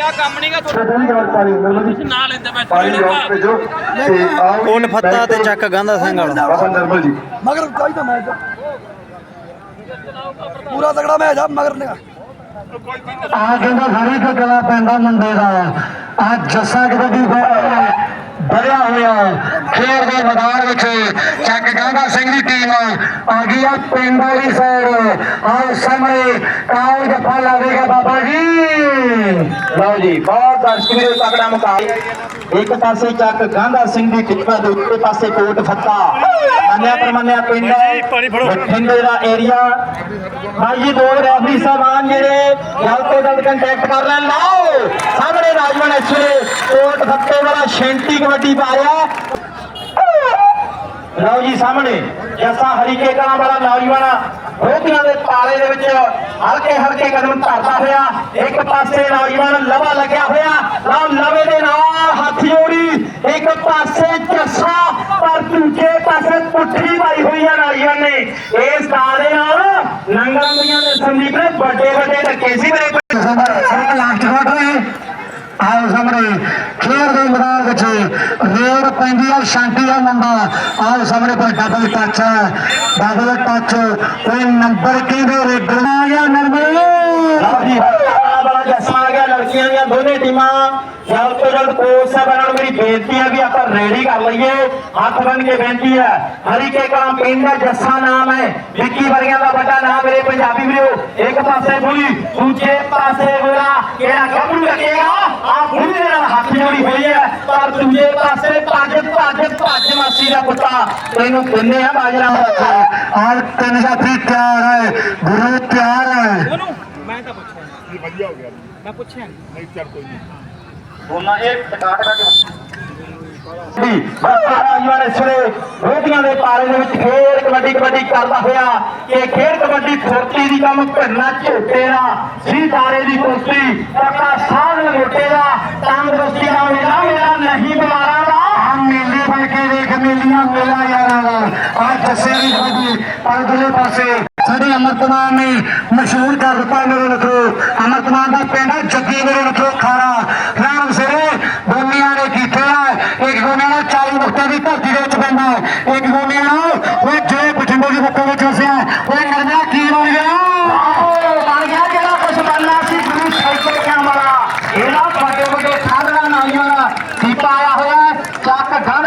ਆ ਕੰਮ ਨਹੀਂਗਾ ਨਰਮਲ ਜੀ ਨਾ ਲੈਂਦੇ ਮੈਂ ਪਾਣੀ ਜਵਾਰ ਭੇਜੋ। ਤੇ ਆਓ ਕੋਟ ਫੱਤਾ ਤੇ ਚੱਕ ਗਾਂਧਾ ਸਿੰਘ ਵਾਲਾ? ਬਾਬਾ ਨਰਮਲ ਜੀ। ਮਗਰ ਚਾਹੀਦਾ ਮੈਚ ਪੂਰਾ ਤਗੜਾ ਮੈਚ ਆ ਮਗਰ ਨੇ ਆ ਕਹਿੰਦਾ ਹਰੀ ਕੋ ਗਲਾ ਪੈਂਦਾ ਮੁੰਡੇ ਦਾ। ਆ ਜੱਸਾ ਕਬੱਡੀ ਬੜਿਆ ਹੋਇਆ। ਖੇਡ ਦੇ ਮੈਦਾਨ ਵਿੱਚ ਚੱਕ ਗਾਂਧਾ ਸਿੰਘ ਦੀ ਟੀਮ ਆ ਗਈ ਆ ਪਿੰਡ ਵਾਲੀ ਸਾਈਡ ਆ ਸਾਹਮਣੇ ਕਾਲ ਜੱਫਾ ਲਾਵੇਗਾ ਬਾਬਾ ਜੀ। ਲਓ ਜੀ ਬਹੁਤ ਦਰਸ਼ਕ ਵੀਰੋ ਤਕੜਾ ਮੁਕਾਬਲਾ। ਇੱਕ ਪਾਸੇ ਚੱਕ ਗਾਂਧਾ ਸਿੰਘ ਦੀ ਟੀਮ ਹੈ ਦੂਸਰੇ ਪਾਸੇ ਕੋਟ ਫੱਤਾ। ਮੰਨਿਆ ਪਰਮੰਨਿਆ ਪਿੰਡ ਬਠਿੰਡੇ ਦਾ ਏਰੀਆ ਭਾਈ ਜੀ ਦੋ ਰੈਫਰੀ ਸਾਹਿਬਾਨ ਜਿਹੜੇ ਜਲਦ ਤੋਂ ਜਲਦ ਕੰਟੈਕਟ ਕਰ ਲੈਣ ਲਓ ਸਾਹਮਣੇ ਰਾਜਵਨ ਐਸਲੇ ਕੋਟ ਫੱਤੇ ਵਾਲਾ ਸ਼ੈਂਟੀ ਕਬੱਡੀ ਪਾ ਰਿਹਾ। ਲਓ ਜੀ ਸਾਹਮਣੇ, ਜੱਸਾ ਹਰੀਕੇ ਕਲਾਂ ਵਾਲਾ ਨੌਜਵਾਨ ਰੋਟੀਆਂ ਦੇ ਪਾਲੇ ਦੇ ਵਿੱਚ ਹਲਕੇ ਹਲਕੇ ਕਦਮ ਧਰਦਾ ਹੋਇਆ। ਇੱਕ ਪਾਸੇ ਨੌਜਵਾਨ ਲਵਾ ਲੱਗਿਆ ਹੋਇਆ। ਲਓ ਲਵੇ ਦੇ ਨਾਲ ਹੱਥ ਜੋੜੀ। ਇੱਕ ਪਾਸੇ ਜੱਸਾ, ਪਰ ਦੂਜੇ ਪਾਸੇ ਪੁੱਠੀ ਪਾਈ ਹੋਈ ਆ ਨੌਜਵਾਨ ਨੇ। ਇਸ ਤਾਲੇ ਨਾਲ ਨੰਗਲ ਮੀਆਂ ਦੇ ਸੰਦੀਪ ਨੇ ਵੱਡੇ ਵੱਡੇ ਧੱਕੇ ਸੀ ਮੇਰੇ ਸਾਡਾ ਲਾਸਟ ਕੁਆਟਰ ਹੈ ਆਓ ਸਾਹਮਣੇ। ਮੈਦਾਨ ਵਿੱਚ ਰੇਡ ਪੈਂਦੀ ਆ, ਸ਼ਾਂਤੀ ਦਾ ਮੁੰਡਾ। ਆਓ ਸਾਹਮਣੇ ਪਰ ਡਬਲ ਟੱਚ ਹੈ। ਡਬਲ ਟੱਚ ਕੋਈ ਨੰਬਰ ਕਿਹਦੇ ਰੇਡਰ ਆ ਗਿਆ, ਨਰਮਲ? ਜੀ ਬੜਾ ਜੱਸਾ ਆ ਗਿਆ, ਲੜਕੀਆਂ ਦੀਆਂ ਦੋਨੇ ਟੀਮਾਂ। ਜਲਦ ਤੋਂ ਜਲਦ ਕੋਚ ਸਾਹਿਬਾਨਾਂ ਨੂੰ ਮੇਰੀ ਬੇਨਤੀ ਹੈ ਵੀ ਆਪਾਂ ਰੈਡੀ ਕਰ ਲਈਏ। ਹੱਥ ਬੰਨ ਕੇ ਬੇਨਤੀ ਹੈ ਹਰੀਕੇ ਕਲਾਂ ਪਿੰਡ ਦਾ ਜੱਸਾ ਨਾਮ ਹੈ। ਵਿੱਕੀ ਵਰਗਿਆਂ ਦਾ ਵੱਡਾ ਨਾਮ ਮੇਰੇ ਪੰਜਾਬੀ ਵੀਰੋ। ਇੱਕ ਪਾਸੇ ਬੁਲੀ, ਦੂਜੇ ਪਾਸੇ ਗੋਰਾ ਕਿਹੜਾ ਗੱਭਰੂ ਲੱਗੇਗਾ ਆ ਬੁਲੀ। ਪਰ ਦੂਜੇ ਪਾਸੇ ਭੱਜ ਭੱਜ ਭੱਜ ਮਾਸੀ ਦਾ ਪੁੱਤਾ ਤੈਨੂੰ ਕਿੰਨੇ ਆ ਬਾਜਰਾ ਔਰ ਤਿੰਨ ਸਾਥੀ ਤਿਆਰ ਹੈ ਗੁਰੂ ਤਿਆਰ ਹੈ ਉਹਨੂੰ ਮੈਂ ਤਾਂ ਪੁੱਛਿਆ ਨਹੀਂ ਵਧੀਆ ਹੋ ਗਿਆ ਮੈਂ ਪੁੱਛਿਆ ਨਹੀਂ ਉਹਨਾਂ ਇਹ ਟਕਾ ਟਕਾ ਕੇ ਜੀ ਨੌਜਵਾਨ ਇਸਲੇ ਰੋਟੀਆਂ ਦੇ ਪਾਲੇ ਦੇ ਵਿੱਚ ਖੇਡ ਕਬੱਡੀ ਕਬੱਡੀ ਕਰਦਾ ਹੋਇਆ ਕਿ ਖੇਡ ਕਬੱਡੀ ਫੁਰਤੀ ਦੀ ਕੰਮ ਭਿਰਨਾ ਝੋਟੇ ਦਾ ਸੀਤਾਰੇ ਦੀ ਕੁਸ਼ਤੀ ਕਾਕਾ ਸਾਧ ਲਗੋਟੇ ਦਾ ਤੰਦਰੁਸਤੀ ਦਾ ਮੇਰਾ ਮੇਰਾ ਨਹੀਂ ਬਿਮਾਰਾਂ ਦਾ ਆ ਮੇਲੇ ਬਣ ਕੇ ਦੇਖ ਮੇਲੀਆਂ ਮੇਲਾ ਯਾਰਾਂ ਦਾ ਆ ਜੱਸੇ ਦੀ ਖੋਜੀ ਅਗਲੇ ਪਾਸੇ ਸਾਡੇ ਅਮਰਤਮਾਨ ਨੇ ਮਸ਼ਹੂਰ ਕਰ ਦਿੱਤਾ ਮੇਰੇ ਨਖਰੋ ਅਮਰਤਮਾਨ ਦਾ ਪਿੰਡ ਹੈ ਜੱਗੀ ਮੇਰੇ ਨਖਰੋ ਖਾਰਾ ਰਾਮ ਸਿਰੇ ਗੋਮੀਆਂ ਨੇ ਕੀਤੇ ਆ ਇੱਕ ਗੋਮੀਆਂ ਨਾਲ 40 ਮੁਕਤਾਂ ਦੀ ਧਰਤੀ ਦੇ ਵਿੱਚ ਪੈਂਦਾ ਹੈ। ਇੱਕ ਗੋਮੀਆਂ ਨਾਲ ਉਹ ਜੇ ਬਠਿੰਡੇ ਦੀ ਮੁਕਤਾਂ ਵਿੱਚ ਵਸਿਆ ਉਹ ਨਰਮਾ ਕੀ ਬਣ ਗਿਆ ਉਹ ਬਣ ਗਿਆ ਜਿਹੜਾ ਕੁਛ ਬਣਨਾ ਸੀ ਗੁਰੂ ਸਾਈਕਲ ਕਿਆਂ ਵਾਲਾ ਇਹਦਾ ਵੱਡੇ ਵੱਡੇ ਸਾਧਨਾ ਨੌਜਵਾਨ ਦੀਪਾ ਆਇਆ ਹੋਇਆ ਹੈ, ਚੱਕ ਗੜ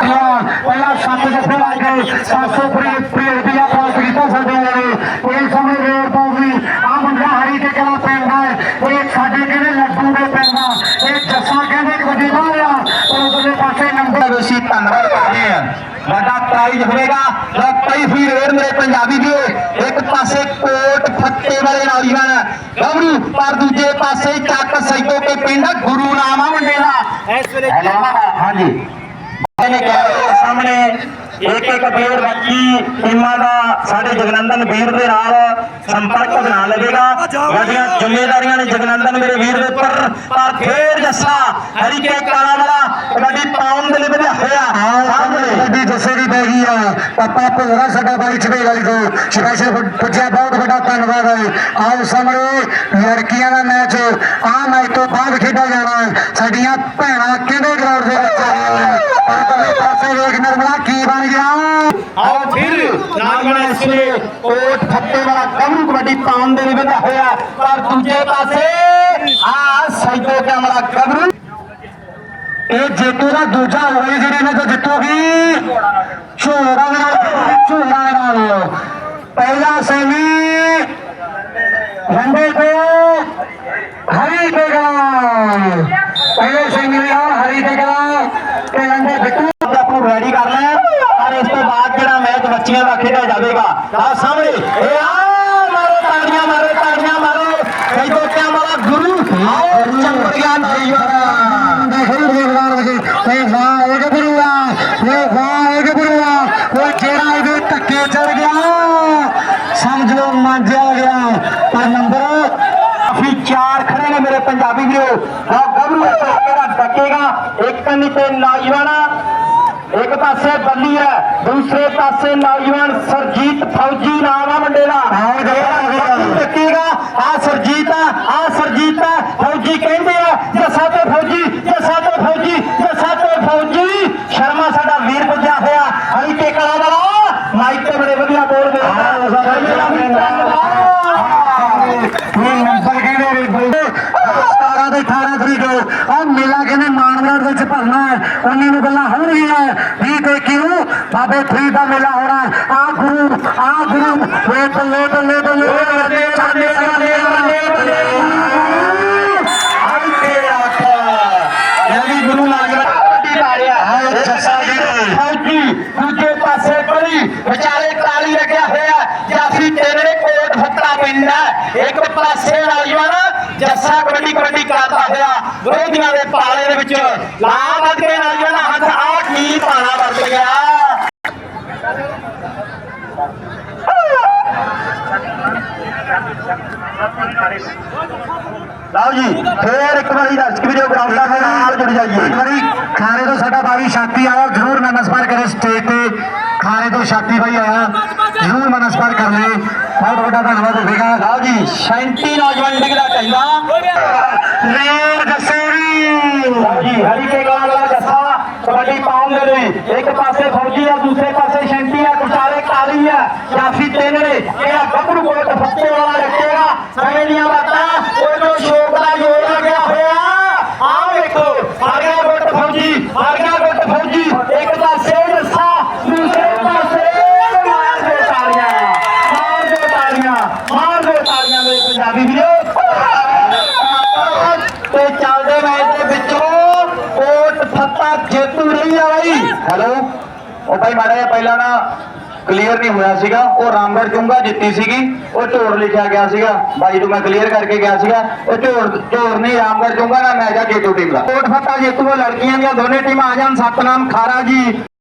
ਪਹਿਲਾਂ ਸੱਤ ਜੱਫੇ ਲੱਗ ਗਏ 700 ਪ੍ਰੀਤ ਪ੍ਰੀਤ ਦੀ ਆਪਾਂ ਕੀਤਾ ਸਾਡੇ ਵਾਲੇ ਇਹ ਸਮੇਂ ਰੇਡ ਤੋਂ ਵੀ ਆ ਮੁੰਡਾ ਹਰੀ ਕੇ ਕਲਾ ਪੈਂਦਾ ਹੈ ਇਹ ਸਾਡੇ ਕਹਿੰਦੇ ਲੱਡੂ ਦੇ ਪੈਂਦਾ ਇਹ ਜੱਸਾ ਕਹਿੰਦੇ ਕਬੱਡੀ ਬਾਹਰ ਆ ਉਧਰਲੇ ਪਾਸੇ ਨੰਬਰ ਅਸੀਂ ਧੰਨਵਾਦ ਕਰਦੇ ਹਾਂ ਪ੍ਰਾਈਜ਼ ਹੋਵੇਗਾ। ਲਓ ਕਈ ਫੀ ਰੇਡ ਮੇਰੇ ਪੰਜਾਬੀ ਦੀ। ਇੱਕ ਪਾਸੇ ਕੋਟ ਫੱਤੇ ਵਾਲੇ ਨੌਜਵਾਨ। ਗੱਭਰੂ ਪਰ ਦੂਜੇ ਪਾਸੇ ਚੱਕ ਸੈਦੋ ਕੇ ਪਿੰਡ। ਗੁਰੂ ਨਾਮ ਆ ਮੁੰਡੇ ਦਾ। ਇਸ ਵੇਲੇ ਹਾਂਜੀ। ਨੇ ਕਿਹਾ ਸਾਹਮਣੇ। ਇੱਕ ਇੱਕ ਵੀਰ ਬੱਚੀ ਟੀਮਾਂ ਦਾ। ਸਾਡੇ ਜਗਨੰਦਨ ਵੀਰ ਦੇ ਨਾਲ ਸੰਪਰਕ ਬਣਾ ਲਵੇਗਾ। ਵੱਡੀਆਂ ਜ਼ਿੰਮੇਵਾਰੀਆਂ ਨੇ ਜਗਨੰਦਨ ਮੇਰੇ ਵੀਰ ਦੇ ਉੱਪਰ। ਪਰ ਫੇਰ ਜੱਸਾ ਹਰੀਕੇ ਕਾਲਾ ਵਾਲਾ ਕਬੱਡੀ ਪਾਉਣ ਦੇ ਲਈ ਵਧਿਆ ਹੋਇਆ ਸਾਹਮਣੇ ਕਬੱਡੀ ਜੱਸੇ ਦੀ ਪੈ ਗਈ ਆ ਪਾਪਾ ਭੋਰਾ ਸਾਡਾ ਬਾਈ ਛਵੇ ਵਾਲੀ ਤੋਂ। ਸਪੈਸ਼ਲ ਪੁੱਜਿਆ ਬਹੁਤ ਵੱਡਾ ਧੰਨਵਾਦ। ਹੈ ਆਓ ਸਾਹਮਣੇ ਲੜਕੀਆਂ ਦਾ ਮੈਚ ਆ ਮੈਚ ਤੋਂ ਬਾਅਦ ਖੇਡਿਆ ਜਾਣਾ। ਸਾਡੀਆਂ ਭੈਣਾਂ ਕਿਹੜੇ ਗਰਾਊਂਡ ਦੇ ਵਿੱਚ ਪਰਲੇ ਪਾਸੇ ਵੇਖ ਨਿਰਮਲਾ ਕੀ ਬਣ ਗਿਆ? ਆਓ ਫਿਰ ਨਾਗਮਣ ਇਸਲੇ ਕੋਟ ਫੱਤੇ ਵਾਲਾ ਗੱਭਰੂ ਕਬੱਡੀ ਪਾਉਣ ਦੇ ਵਧਿਆ ਹੋਇਆ। ਪਰ ਦੂਜੇ ਪਾਸੇ ਆ ਸੈਦੋ ਕਮਲਾ ਗੱਭਰੂ ਇਹ ਜੇਤੂ ਦਾ ਦੂਜਾ ਹੋਏ ਜਿਹੜੇ ਨੇ ਤਾਂ ਜਿੱਤੂਗੀ। ਚੋਰਾ ਦੇ ਪਹਿਲਾ ਸੈਮੀ ਰੰਡੇ ਤੋਂ ਹਰੀ ਤੇ ਗਲਾ ਪਹਿਲੇ ਸੈਮੀ ਦੇ ਨਾਲ ਹਰੀ ਤੇ ਗਲਾ ਤੇ ਰੰਡੇ ਬਿੱਟੂ ਆਪ ਨੂੰ ਰੈਡੀ ਕਰ ਲੈ ਔਰ ਇਸ ਤੋਂ ਬਾਅਦ ਜਿਹੜਾ ਮੈਚ ਬੱਚਿਆਂ ਦਾ ਖੇਡਿਆ ਜਾਵੇਗਾ ਆ ਸਾਹਮਣੇ ਇਹ ਆ ਮਾਰੋ ਤਾੜੀਆਂ ਮਾਰੋ ਤਾੜੀਆਂ ਮਾਰੋ ਸੈਦੋ ਕਮਲਾ ਗੁਰੂ ਆਓ ਚੰਬੜ ਗਿਆ ਨੌਜਵਾਨ ਦੇ ਖੇਡ ਦੇ ਮੈਦਾਨ ਵਿੱਚ ਇਹ ਵਾਹ ਇਹ ਗੁਰੂਆ ਇਹ ਵਾਹ ਇਹ ਗੁਰੂਆ ਉਹ ਜਿਹੜਾ ਇਹਦੇ ਧੱਕੇ ਚੜ ਗਿਆ ਸਮਝ ਲਓ ਮੰਜਿਆ ਗਿਆ। ਪਰ ਨੰਬਰ ਕਾਫੀ ਚਾਰ ਖੜੇ ਨੇ ਮੇਰੇ ਪੰਜਾਬੀ ਵੀਰੋ। ਆ ਗੱਭਰੂ ਕਿਹੜਾ ਡੱਕੇਗਾ। ਇੱਕ ਕੰਨੀ ਤੇ ਨੌਜਵਾਨ, ਇੱਕ ਪਾਸੇ ਬੱਲੀ ਹੈ, ਦੂਸਰੇ ਪਾਸੇ ਨੌਜਵਾਨ ਸਰਜੀਤ ਫੌਜੀ ਨਾਮ ਆ ਮੁੰਡੇ ਦਾ ਆਓ ਜੀ, ਆਓ ਜੀ। ਡੱਕੇਗਾ ਆ ਸਰਜੀਤ ਆ ਆ ਸਰਜੀਤ ਆ ਫੌਜੀ ਕਹਿੰਦੇ ਆ ਜੱਸਾ ਵਿੱਚ ਭਰਨਾ ਹੈ ਉਨੀ ਨੂੰ ਗੱਲਾਂ ਹੋਣਗੀਆਂ ਵੀ ਤੇ ਕਿਉਂ ਬਾਬੇ ਫਰੀਦ ਦਾ ਮੇਲਾ ਹੋਣਾ ਆ ਗੁਰੂ ਆ ਗੁਰੂ ਵੇ ਬੱਲੇ ਬੱਲੇ ਬੱਲੇ ਬੱਲੇ ਬੱਲੇ ਬੱਲੇ ਹਰ ਤੇਰਾ ਯਾਨੀ ਗੁਰੂ ਨਾਨਕ ਵੱਡੀ ਮਾਰਿਆ ਹੈ ਜੱਸਾ ਜੀ ਫੌਜੀ ਦੂਜੇ ਪਾਸੇ ਬੜੀ ਵਿਚਾਰੇ ਤਾਲੀ ਲੱਗਿਆ ਹੋਇਆ ਜਾਫੀ ਤੇਰੇ ਕੋਟ ਫੱਟਾ ਪਿੰਡਾ ਇੱਕ ਪਾਸੇ ਨੌਜਵਾਨ ਜੱਸਾ ਕਬੱਡੀ ਕਬੱਡੀ ਕਰਦਾ ਹੋਇਆ ਵਿਰੋਧੀਆਂ ਦੇ ਪਾਲੇ ਦੇ ਵਿੱਚ ਲਾ ਵੱਧ ਕੇ ਨੌਜਵਾਨ ਹੱਥ ਆ ਕੀ ਪਾਣਾ ਵਰਤ ਗਿਆ ਲਓ ਜੀ ਫੇਰ ਇੱਕ ਵਾਰੀ ਦਰਸ਼ਕ ਵੀਡੀਓ ਗਰਾਊਂਡਾਂ ਦੇ ਨਾਲ ਜੁੜ ਜਾਈਏ। ਇੱਕ ਵਾਰੀ ਖਾਰੇ ਤੋਂ ਸਾਡਾ ਬਾਈ ਸ਼ਾਤੀ ਆਇਆ ਜਰੂਰ ਨਮਸਕਾਰ ਕਰੇ ਸਟੇਜ ਤੇ। ਖਾਰੇ ਤੋਂ ਸ਼ਾਤੀ ਬਾਈ ਆਇਆ ਜਰੂਰ ਨਮਸਕਾਰ ਕਰ ਲੈ ਬਹੁਤ ਵੱਡਾ ਧੰਨਵਾਦ ਹੋਵੇਗਾ। ਲਓ ਜੀ 37 ਨੌਜਵਾਨ ਡਿਗਦਾ ਕਹਿੰਦਾ ਰੇਰ ਜਸੇਰੀ ਲਓ ਜੀ ਹਰੀ ਕੇ ਗਾਣ ਵਾਲਾ ਜੱਸਾ ਕਬੱਡੀ ਪਾਉਣ ਦੇ ਲਈ। ਇੱਕ ਪਾਸੇ ਫੌਜੀ ਆ ਦੂਸਰੇ ਪਾਸੇ ਸ਼ੈਂਟੀ ਆ ਵਿਚਾਰੇ ਕਾਲੀ ਆ ਜਾਫੀ ਤੇਨੜੇ ਇਹਦਾ ਗੱਭਰੂ ਕੋਟ ਫੱਤੇ ਵਾਲਾ ਰੱਖੇਗਾ ਸਮੇਂ ਦੀਆਂ ਬਾਤਾਂ ਉਹਨੂੰ ਸ਼ੋਕ ਦਾ ਜੋਰ ਲੱਗਿਆ ਹੋਇਆ ਆ ਵੇਖੋ ਆ ਗਿਆ ਕੋਟ ਫੌਜੀ ਆ ਗਿਆ ਕੋਟ ਫੌਜੀ, ਇੱਕ ਪਾਸੇ ਜੱਸਾ ਦੂਸਰੇ ਪਾਸੇ ਮਾਰ ਦੇ ਤਾਲੀਆਂ ਮਾਰ ਦੇ ਤਾਲੀਆਂ ਮਾਰ ਦੇ ਤਾਲੀਆਂ ਮੇਰੇ ਪੰਜਾਬੀ ਵੀਰੋ। ਤੇ ਚੱਲਦੇ ਮੈਚ ਦੇ ਵਿੱਚੋਂ ਕੋਟ, ਫੱਤਾ, ਜੇਤੂ ਰਹੀ ਆ ਬਾਈ। ਹੈਲੋ? ਉਹ ਭਾਈ ਮਾੜਾ ਜਿਹਾ ਪਹਿਲਾਂ ਨਾ ਕਲੀਅਰ ਨਹੀਂ ਹੋਇਆ ਸੀਗਾ। ਉਹ ਰਾਮਗੜ ਚੁੰਗਾ ਜਿੱਤੀ ਸੀਗੀ। ਉਹ ਝੋੜ ਲਿਖਿਆ ਗਿਆ ਸੀਗਾ। ਬਾਈ ਨੂੰ ਮੈਂ ਕਲੀਅਰ ਕਰਕੇ ਗਿਆ ਸੀਗਾ। ਉਹ ਝੋੜ ਝੋੜ ਨਹੀਂ ਰਾਮਗੜ ਚੁੰਗਾ ਦਾ ਮੈਚ ਆ ਜੇਤੂ ਟੀਮ ਦਾ। ਕੋਟ ਫੱਤਾ ਜੇਤੂ ਲੜਕੀਆਂ ਦੀਆਂ ਦੋਨੇ ਟੀਮਾਂ ਆ ਜਾਣ। ਸਤਨਾਮ ਖਾਰਾ ਜੀ।